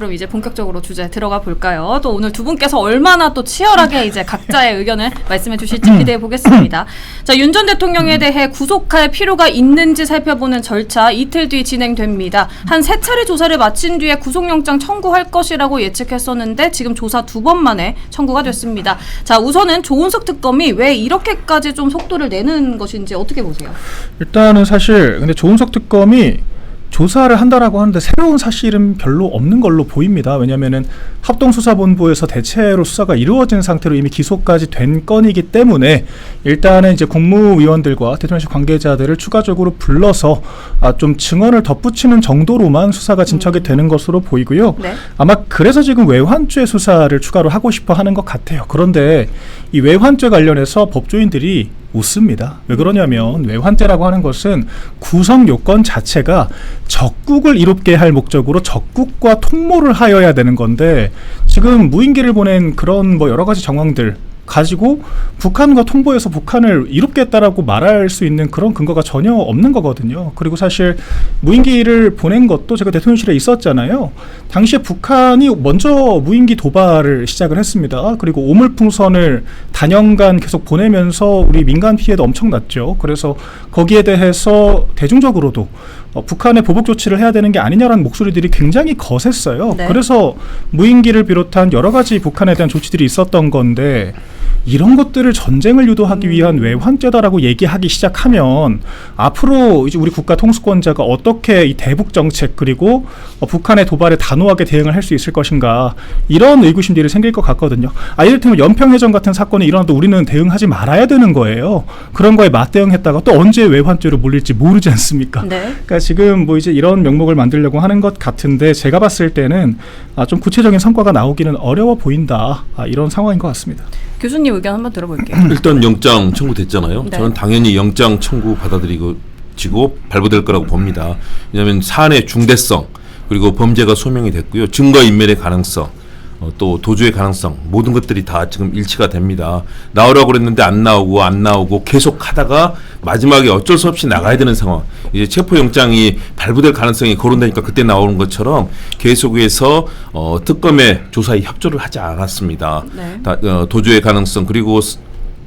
그럼 이제 본격적으로 주제 들어가 볼까요? 또 오늘 두 분께서 얼마나 또 치열하게 이제 각자의 의견을 말씀해 주실지 기대해 보겠습니다. 자, 윤 전 대통령에 대해 구속할 필요가 있는지 살펴보는 절차 이틀 뒤 진행됩니다. 한 세 차례 조사를 마친 뒤에 구속영장 청구할 것이라고 예측했었는데 지금 조사 두 번 만에 청구가 됐습니다. 자, 우선은 조은석 특검이 왜 이렇게까지 좀 속도를 내는 것인지 어떻게 보세요? 일단은 사실 근데 조은석 특검이 조사를 한다라고 하는데 새로운 사실은 별로 없는 걸로 보입니다. 왜냐하면은 합동수사본부에서 대체로 수사가 이루어진 상태로 이미 기소까지 된 건이기 때문에 일단은 이제 국무위원들과 대통령실 관계자들을 추가적으로 불러서 아, 좀 증언을 덧붙이는 정도로만 수사가 진척이 되는 것으로 보이고요. 네. 아마 그래서 지금 외환죄 수사를 추가로 하고 싶어 하는 것 같아요. 그런데 이 외환죄 관련해서 법조인들이 웃습니다. 왜 그러냐면 외환죄라고 하는 것은 구성 요건 자체가 적국을 이롭게 할 목적으로 적국과 통모를 하여야 되는 건데 지금 무인기를 보낸 그런 뭐 여러 가지 정황들 가지고 북한과 통보해서 북한을 이롭게 했다라고 말할 수 있는 그런 근거가 전혀 없는 거거든요. 그리고 사실 무인기를 보낸 것도 제가 대통령실에 있었잖아요. 당시에 북한이 먼저 무인기 도발을 시작을 했습니다. 그리고 오물풍선을 단연간 계속 보내면서 우리 민간 피해도 엄청났죠. 그래서 거기에 대해서 대중적으로도 어, 북한의 보복 조치를 해야 되는 게 아니냐라는 목소리들이 굉장히 거셌어요. 네. 그래서 무인기를 비롯한 여러 가지 북한에 대한 조치들이 있었던 건데 이런 것들을 전쟁을 유도하기 위한 외환죄다라고 얘기하기 시작하면 앞으로 이제 우리 국가 통수권자가 어떻게 이 대북 정책 그리고 어, 북한의 도발에 단호하게 대응을 할 수 있을 것인가 이런 의구심들이 생길 것 같거든요. 아 이를테면 연평해전 같은 사건이 일어나도 우리는 대응하지 말아야 되는 거예요. 그런 거에 맞대응했다가 또 언제 외환죄로 몰릴지 모르지 않습니까? 네. 그러니까 지금 뭐 이제 이런 명목을 만들려고 하는 것 같은데 제가 봤을 때는 아, 좀 구체적인 성과가 나오기는 어려워 보인다 아, 이런 상황인 것 같습니다. 교수님 의견 한번 들어볼게요. 일단 영장 청구됐잖아요. 네. 저는 당연히 영장 청구 받아들이고 지고 발부될 거라고 봅니다. 왜냐하면 사안의 중대성 그리고 범죄가 소명이 됐고요. 증거 인멸의 가능성 어, 또 도주의 가능성 모든 것들이 다 지금 일치가 됩니다. 나오라고 그랬는데 안 나오고 안 나오고 계속 하다가 마지막에 어쩔 수 없이 나가야 되는 상황. 이제 체포 영장이 발부될 가능성이 거론되니까 그때 나오는 것처럼 계속해서 어, 특검의 조사에 협조를 하지 않았습니다. 네. 다, 어, 도주의 가능성 그리고 스-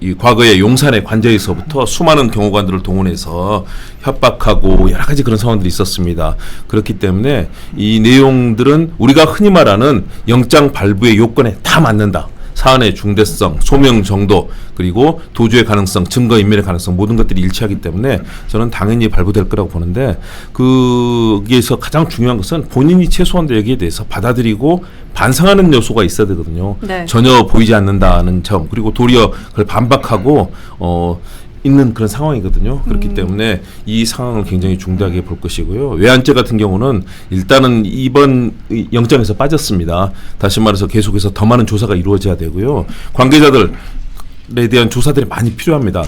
이 과거의 용산의 관저에서부터 수많은 경호관들을 동원해서 협박하고 여러 가지 그런 상황들이 있었습니다. 그렇기 때문에 이 내용들은 우리가 흔히 말하는 영장 발부의 요건에 다 맞는다. 사안의 중대성, 소명 정도, 그리고 도주의 가능성, 증거 인멸의 가능성 모든 것들이 일치하기 때문에 저는 당연히 발부될 거라고 보는데 거기에서 가장 중요한 것은 본인이 최소한 여기에 대해서 받아들이고 반성하는 요소가 있어야 되거든요. 네. 전혀 보이지 않는다는 점 그리고 도리어 그걸 반박하고 어 있는 그런 상황이거든요. 그렇기 때문에 이 상황을 굉장히 중대하게 볼 것이고요. 외환죄 같은 경우는 일단은 이번 이 영장에서 빠졌습니다. 다시 말해서 계속해서 더 많은 조사가 이루어져야 되고요. 관계자들에 대한 조사들이 많이 필요합니다.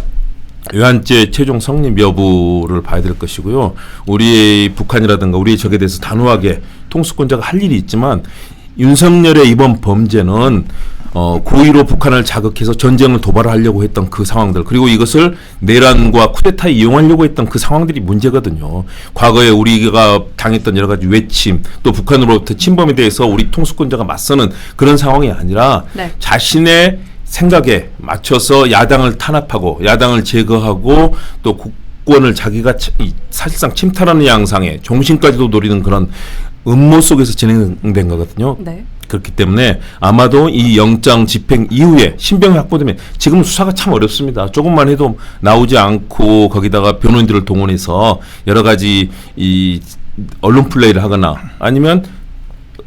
외환죄 최종 성립 여부를 봐야 될 것이고요. 우리 북한이라든가 우리 적에 대해서 단호하게 통수권자가 할 일이 있지만 윤석열의 이번 범죄는 어, 고의로 북한을 자극해서 전쟁을 도발하려고 했던 그 상황들 그리고 이것을 내란과 쿠데타에 이용하려고 했던 그 상황들이 문제거든요. 과거에 우리가 당했던 여러 가지 외침 또 북한으로부터 침범에 대해서 우리 통수권자가 맞서는 그런 상황이 아니라 네. 자신의 생각에 맞춰서 야당을 탄압하고 야당을 제거하고 또 국권을 자기가 사실상 침탈하는 양상의 종신까지도 노리는 그런 음모 속에서 진행된 거거든요. 네. 그렇기 때문에 아마도 이 영장 집행 이후에 신병이 확보되면 지금 수사가 참 어렵습니다. 조금만 해도 나오지 않고 거기다가 변호인들을 동원해서 여러 가지 이 언론 플레이를 하거나 아니면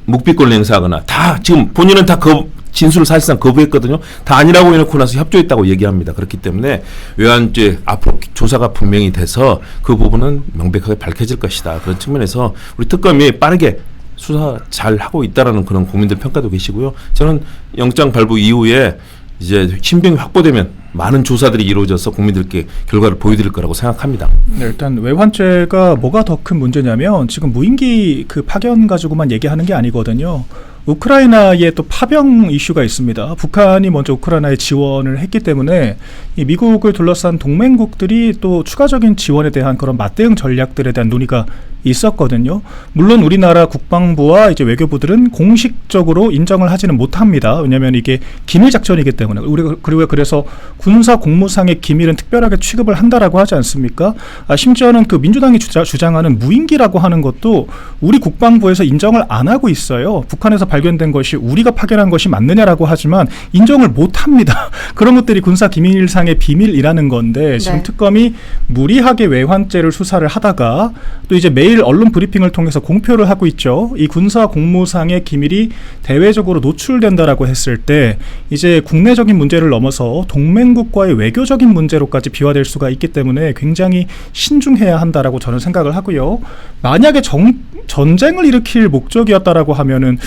묵비권을 행사하거나 다 지금 본인은 다그 진술을 사실상 거부했거든요. 다 아니라고 해놓고 나서 협조했다고 얘기합니다. 그렇기 때문에 외환죄 앞으로 조사가 분명히 돼서 그 부분은 명백하게 밝혀질 것이다. 그런 측면에서 우리 특검이 빠르게 수사 잘 하고 있다라는 그런 국민들 평가도 계시고요. 저는 영장 발부 이후에 이제 신병이 확보되면 많은 조사들이 이루어져서 국민들께 결과를 보여드릴 거라고 생각합니다. 네, 일단 외환죄가 뭐가 더 큰 문제냐면 지금 무인기 그 파견 가지고만 얘기하는 게 아니거든요. 우크라이나에 또 파병 이슈가 있습니다. 북한이 먼저 우크라이나에 지원을 했기 때문에 이 미국을 둘러싼 동맹국들이 또 추가적인 지원에 대한 그런 맞대응 전략들에 대한 논의가 있었거든요. 물론 우리나라 국방부와 이제 외교부들은 공식적으로 인정을 하지는 못합니다. 왜냐하면 이게 기밀 작전이기 때문에 우리가 그리고 그래서 군사 공무상의 기밀은 특별하게 취급을 한다라고 하지 않습니까? 아, 심지어는 그 민주당이 주자, 주장하는 무인기라고 하는 것도 우리 국방부에서 인정을 안 하고 있어요. 북한에서 발견된 것이 우리가 파견한 것이 맞느냐라고 하지만 인정을 못 합니다. 그런 것들이 군사 기밀상의 비밀이라는 건데 지금 네. 특검이 무리하게 외환죄를 수사를 하다가 또 이제 매일 언론 브리핑을 통해서 공표를 하고 있죠. 이 군사 공무상의 기밀이 대외적으로 노출된다라고 했을 때 이제 국내적인 문제를 넘어서 동맹국과의 외교적인 문제로까지 비화될 수가 있기 때문에 굉장히 신중해야 한다라고 저는 생각을 하고요. 만약에 정, 전쟁을 일으킬 목적이었다라고 하면은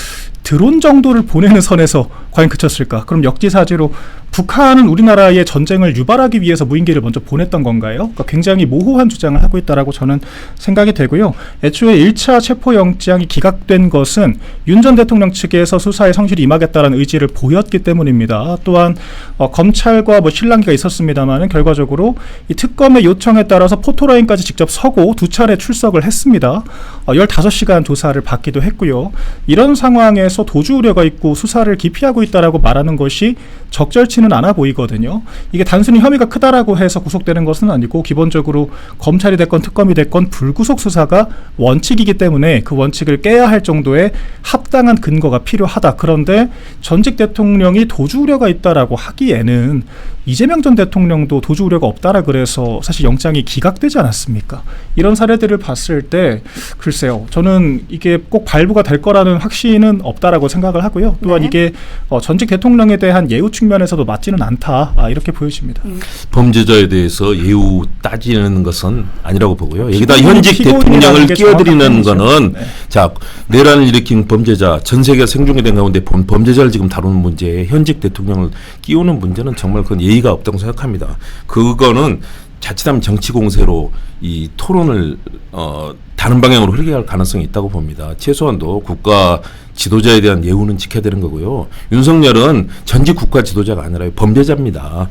드론 정도를 보내는 선에서 과연 그쳤을까? 그럼 역지사지로 북한은 우리나라의 전쟁을 유발하기 위해서 무인기를 먼저 보냈던 건가요? 그러니까 굉장히 모호한 주장을 하고 있다라고 저는 생각이 되고요. 애초에 1차 체포영장이 기각된 것은 윤 전 대통령 측에서 수사에 성실히 임하겠다는 의지를 보였기 때문입니다. 또한 어, 검찰과 뭐 실랑이가 있었습니다만은 결과적으로 이 특검의 요청에 따라서 포토라인까지 직접 서고 두 차례 출석을 했습니다. 어, 15시간 조사를 받기도 했고요. 이런 상황에서 도주 우려가 있고 수사를 기피하고 있다라고 말하는 것이 적절치는 않아 보이거든요. 이게 단순히 혐의가 크다라고 해서 구속되는 것은 아니고 기본적으로 검찰이 됐건 특검이 됐건 불구속 수사가 원칙이기 때문에 그 원칙을 깨야 할 정도의 합당한 근거가 필요하다. 그런데 전직 대통령이 도주 우려가 있다라고 하기에는 이재명 전 대통령도 도주 우려가 없다라 그래서 사실 영장이 기각되지 않았습니까? 이런 사례들을 봤을 때 글쎄요. 저는 이게 꼭 발부가 될 거라는 확신은 없다 라고 생각을 하고요. 또한 네. 이게 어, 전직 대통령에 대한 예우 측면에서도 맞지는 않다. 아, 이렇게 보여집니다. 범죄자에 대해서 예우 따지는 것은 아니라고 보고요. 여기다 현직 대통령을 게 끼어들이는 거는. 네. 자 내란을 일으킨 범죄자 전 세계가 생중계된 가운데 범, 범죄자를 지금 다루는 문제에 현직 대통령을 끼우는 문제는 정말 그건 예의가 없다고 생각합니다. 그거는 자칫하면 정치 공세로 이 토론을 어, 다른 방향으로 흐르게 할 가능성이 있다고 봅니다. 최소한도 국가 지도자에 대한 예우는 지켜야 되는 거고요. 윤석열은 전직 국가 지도자가 아니라 범죄자입니다.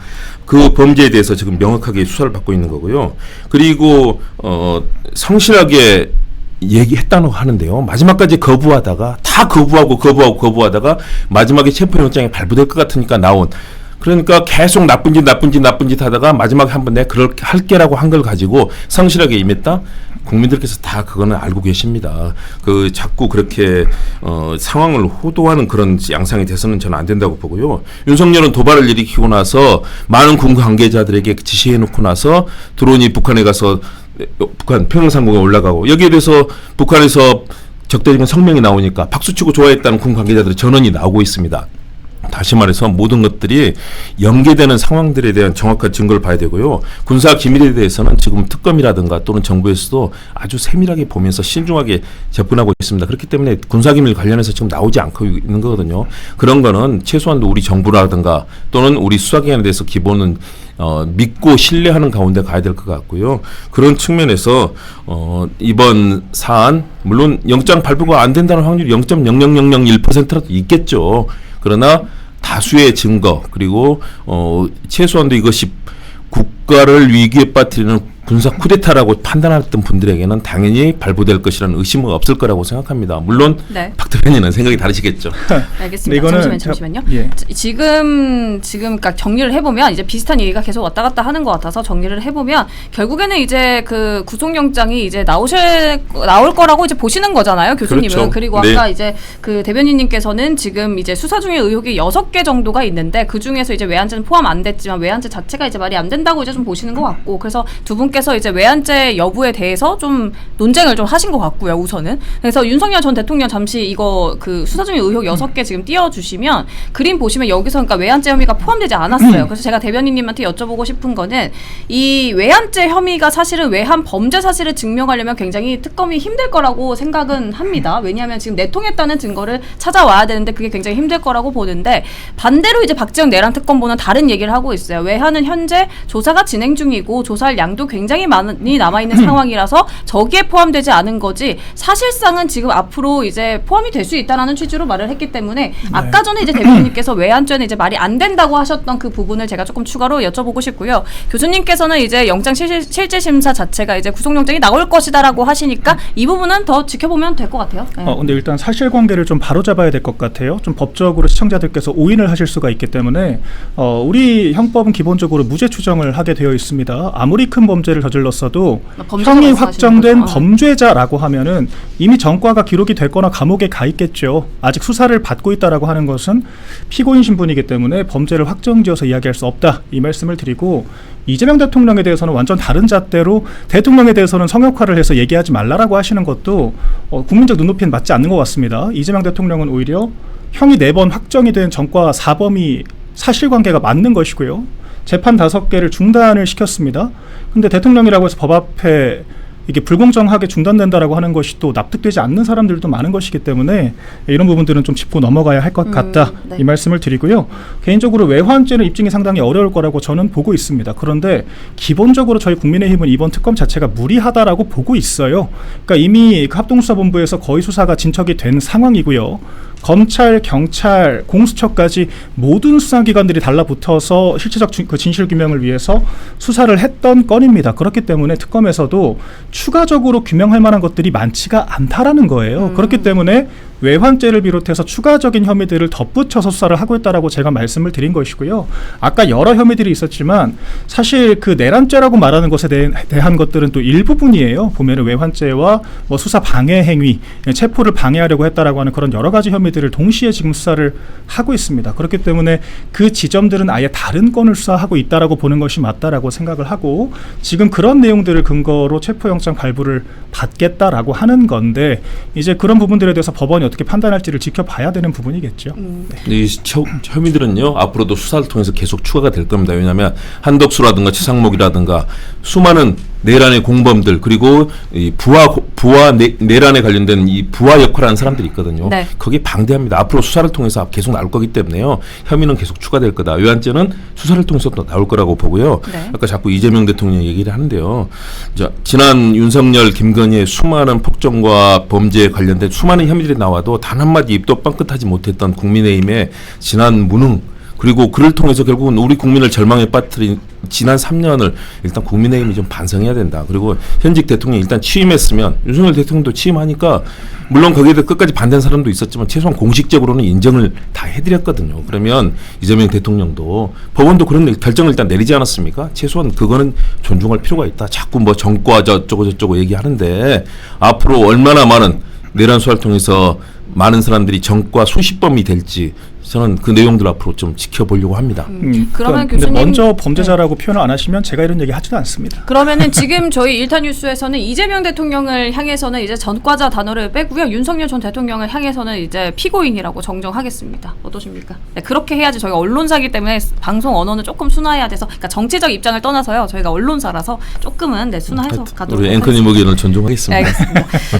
그 범죄에 대해서 지금 명확하게 수사를 받고 있는 거고요. 그리고 어, 성실하게 얘기했다고 하는데요. 마지막까지 거부하다가 다 거부하고 거부하고 거부하다가 마지막에 체포영장이 발부될 것 같으니까 나온 그러니까 계속 나쁜 짓 나쁜 짓 나쁜 짓 하다가 마지막에 한 번 내가 그렇게 할게라고 한 걸 가지고 성실하게 임했다. 국민들께서 다 그거는 알고 계십니다. 그 자꾸 그렇게 어, 상황을 호도하는 그런 양상이 돼서는 저는 안 된다고 보고요. 윤석열은 도발을 일으키고 나서 많은 군 관계자들에게 지시해 놓고 나서 드론이 북한에 가서 북한 평양상공에 올라가고 여기에 대해서 북한에서 적대적인 성명이 나오니까 박수치고 좋아했다는 군 관계자들의 전원이 나오고 있습니다. 다시 말해서 모든 것들이 연계되는 상황들에 대한 정확한 증거를 봐야 되고요. 군사 기밀에 대해서는 지금 특검이라든가 또는 정부에서도 아주 세밀하게 보면서 신중하게 접근하고 있습니다. 그렇기 때문에 군사 기밀 관련해서 지금 나오지 않고 있는 거거든요. 그런 거는 최소한도 우리 정부라든가 또는 우리 수사기관에 대해서 기본은 어, 믿고 신뢰하는 가운데 가야 될 것 같고요. 그런 측면에서 어, 이번 사안 물론 영장 발부가 안 된다는 확률이 0.00001%라도 있겠죠. 그러나 다수의 증거 그리고 어, 최소한도 이것이 국가를 위기에 빠뜨리는 군사 쿠데타라고 판단했던 분들에게는 당연히 발부될 것이라는 의심은 없을 거라고 생각합니다. 물론 네. 박 대변인은 생각이 다르시겠죠. 알겠습니다. 잠시만 저- 잠시만요. 예. 지- 지금 지금 그러니까 정리를 해보면 이제 비슷한 얘기가 계속 왔다 갔다 하는 것 같아서 정리를 해보면 결국에는 이제 그 구속영장이 이제 나오실 나올 거라고 이제 보시는 거잖아요, 교수님은. 그렇죠. 그리고 네. 아까 이제 그 대변인님께서는 지금 이제 수사 중에 의혹이 여섯 개 정도가 있는데 그 중에서 이제 외환죄는 포함 안 됐지만 외환죄 자체가 이제 말이 안 된다고 이제 좀 보시는 것 같고 그래서 두 분께 서 이제 외환죄 여부에 대해서 좀 논쟁을 좀 하신 것 같고요, 우선은. 그래서 윤석열 전 대통령 잠시 이거 그 수사 중에 의혹 여섯 개 지금 띄워주시면 그림 보시면 여기서 그러니까 외환죄 혐의가 포함되지 않았어요. 그래서 제가 대변인님한테 여쭤보고 싶은 거는 이 외환죄 혐의가 사실은 외환 범죄 사실을 증명하려면 굉장히 특검이 힘들 거라고 생각은 합니다. 왜냐하면 지금 내통했다는 증거를 찾아와야 되는데 그게 굉장히 힘들 거라고 보는데 반대로 이제 박지원 내란 특검보는 다른 얘기를 하고 있어요. 외환은 현재 조사가 진행 중이고 조사할 양도 굉장히 굉장히 많이 남아 있는 상황이라서 저기에 포함되지 않은 거지 사실상은 지금 앞으로 이제 포함이 될 수 있다라는 취지로 말을 했기 때문에 아까 전에 이제 대표님께서 외환죄는 이제 말이 안 된다고 하셨던 그 부분을 제가 조금 추가로 여쭤보고 싶고요. 교수님께서는 이제 영장 실, 실제 심사 자체가 이제 구속영장이 나올 것이다라고 하시니까 이 부분은 더 지켜보면 될 것 같아요. 네. 어, 근데 일단 사실관계를 좀 바로잡아야 될 것 같아요. 좀 법적으로 시청자들께서 오인을 하실 수가 있기 때문에 어, 우리 형법은 기본적으로 무죄 추정을 하게 되어 있습니다. 아무리 큰 범죄 를 저질렀어도 범죄자 형이 확정된? 어. 범죄자라고 하면은 이미 전과가 기록이 됐거나 감옥에 가 있겠죠. 아직 수사를 받고 있다라고 하는 것은 피고인 신분이기 때문에 범죄를 확정지어서 이야기할 수 없다 이 말씀을 드리고 이재명 대통령에 대해서는 완전 다른 잣대로 대통령에 대해서는 성역화를 해서 얘기하지 말라라고 하시는 것도 어, 국민적 눈높이는 맞지 않는 것 같습니다. 이재명 대통령은 오히려 형이 네 번 확정이 된 전과 사범이 사실관계가 맞는 것이고요. 재판 다섯 개를 중단을 시켰습니다. 근데 대통령이라고 해서 법 앞에 이게 불공정하게 중단된다라고 하는 것이 또 납득되지 않는 사람들도 많은 것이기 때문에 이런 부분들은 좀 짚고 넘어가야 할것 음, 같다 네. 이 말씀을 드리고요. 개인적으로 외환죄는 입증이 상당히 어려울 거라고 저는 보고 있습니다. 그런데 기본적으로 저희 국민의힘은 이번 특검 자체가 무리하다라고 보고 있어요. 그러니까 이미 그 합동수사본부에서 거의 수사가 진척이 된 상황이고요. 검찰, 경찰, 공수처까지 모든 수사기관들이 달라붙어서 실체적 주- 그 진실 규명을 위해서 수사를 했던 건입니다. 그렇기 때문에 특검에서도 추가적으로 규명할 만한 것들이 많지가 않다라는 거예요. 음. 그렇기 때문에 외환죄를 비롯해서 추가적인 혐의들을 덧붙여서 수사를 하고 있다라고 제가 말씀을 드린 것이고요. 아까 여러 혐의들이 있었지만 사실 그 내란죄라고 말하는 것에 대, 대한 것들은 또 일부분이에요. 보면은 외환죄와 뭐 수사 방해 행위, 체포를 방해하려고 했다라고 하는 그런 여러 가지 혐의들을 동시에 지금 수사를 하고 있습니다. 그렇기 때문에 그 지점들은 아예 다른 건을 수사하고 있다라고 보는 것이 맞다라고 생각을 하고 지금 그런 내용들을 근거로 체포영장 발부를 받겠다라고 하는 건데 이제 그런 부분들에 대해서 법원이 어떻게 판단할지를 지켜봐야 되는 부분이겠죠. 음. 이 처- 혐의들은요 앞으로도 수사를 통해서 계속 추가가 될 겁니다. 왜냐하면 한덕수라든가 최상목이라든가 수많은 내란의 공범들 그리고 이 부하 고- 부하 내, 내란에 관련된 이 부하 역할하는 사람들이 있거든요. 네. 거기에 방대합니다. 앞으로 수사를 통해서 계속 나올 거기 때문에요. 혐의는 계속 추가될 거다. 외환죄는 수사를 통해서 또 나올 거라고 보고요. 네. 아까 자꾸 이재명 대통령 얘기를 하는데요. 자, 지난 윤석열, 김건희의 수많은 폭정과 범죄에 관련된 수많은 혐의들이 나와도 단 한마디 입도 빵긋하지 못했던 국민의힘의 지난 무능 그리고 그를 통해서 결국은 우리 국민을 절망에 빠뜨린 지난 3년을 일단 국민의힘이 좀 반성해야 된다. 그리고 현직 대통령이 일단 취임했으면 윤석열 대통령도 취임하니까 물론 거기에 대해 끝까지 반대한 사람도 있었지만 최소한 공식적으로는 인정을 다 해드렸거든요. 그러면 이재명 대통령도 법원도 그런 결정을 일단 내리지 않았습니까? 최소한 그거는 존중할 필요가 있다. 자꾸 뭐 정과 저쩌고 저쩌고 얘기하는데 앞으로 얼마나 많은 내란 수사를 통해서 많은 사람들이 정과 수십 범이 될지 저는 그 내용들 앞으로 좀 지켜보려고 합니다. 음, 그러면 근데 교수님- 네. 먼저 범죄자라고 표현을 안 하시면 제가 이런 얘기 하지도 않습니다. 그러면은 지금 저희 일타 뉴스에서는 이재명 대통령을 향해서는 이제 전과자 단어를 빼고요. 윤석열 전 대통령을 향해서는 이제 피고인이라고 정정하겠습니다. 어떠십니까? 네, 그렇게 해야지 저희가 언론사기 때문에 방송 언어는 조금 순화해야 돼서 그러니까 정치적 입장을 떠나서요. 저희가 언론사라서 조금은 네, 순화해서 가도록 우리 하겠습니다. 앵커님 의견을 존중하겠습니다. 네, 알겠습니다.